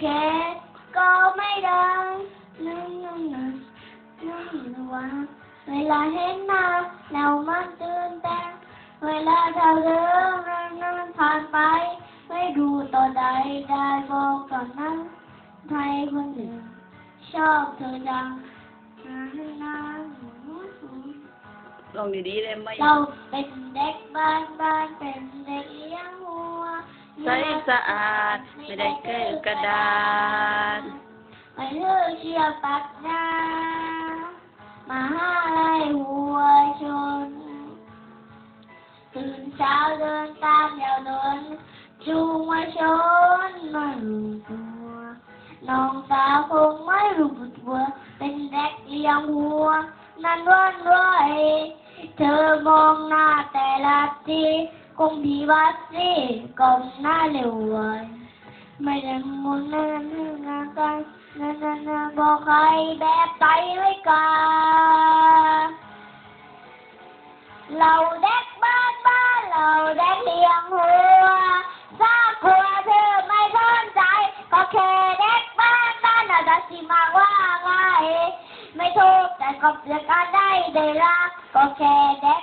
แคสก็ไม่ดังนั่งนั่งนั่งนั่งวังเวลาเห็นหน้าเรามันตื่นเต้นเวลาเธอเลิรนัองนั้นผ่านไป ไม่ดูตัวใดได้บอกกอนนั้นใครคนหนึ่งชอบเธอจังนันั้นลองดีๆเลยไหมเราเป็นเด็กบ้านบ้านเป็นเด็กยังหูใสสะอาดไม่ได้เกลกระดาษไม่เลือกเชี่อปากดามาหาลัหัวชนตื่นเช้าเดินตามแนวนนจูงมาชนไม่รู้ตัว น้องสาวคงไม่รู้ตัวเป็นแดกเลี้ยงหัว นั่นร้อนร้อยเธอมองหน้าแต่ละทีกงดีวัดสิกงหน้าเหลวไม่ได้งูนานนันนัานนันนันนบอกใครแบบไตไว้กันเราเด็กบ้านบ้านเราเด็กเลี้ยงหัวสร้างหัวเธอไม่สนใจ ก็แค่เด็กบ้านบ้านน่าจะสิมาว่าไงไม่ทุกแต่ก็เสียการได้เดรักก็แค่เด็ก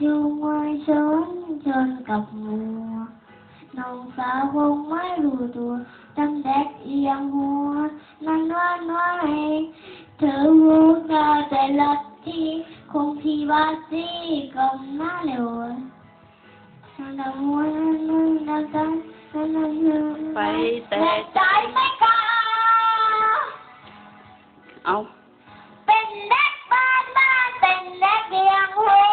Sương ngoài sớm trên cặp mùa Nồng xa vông mái lùa đùa Tâm đẹp yên mùa nắng nói nói Thử vô ta tại lật thi Không thi ba thi Cầm má lùa Phải tệ trái mấy ca Ông Tình đất ban ban Tình đất yên mùa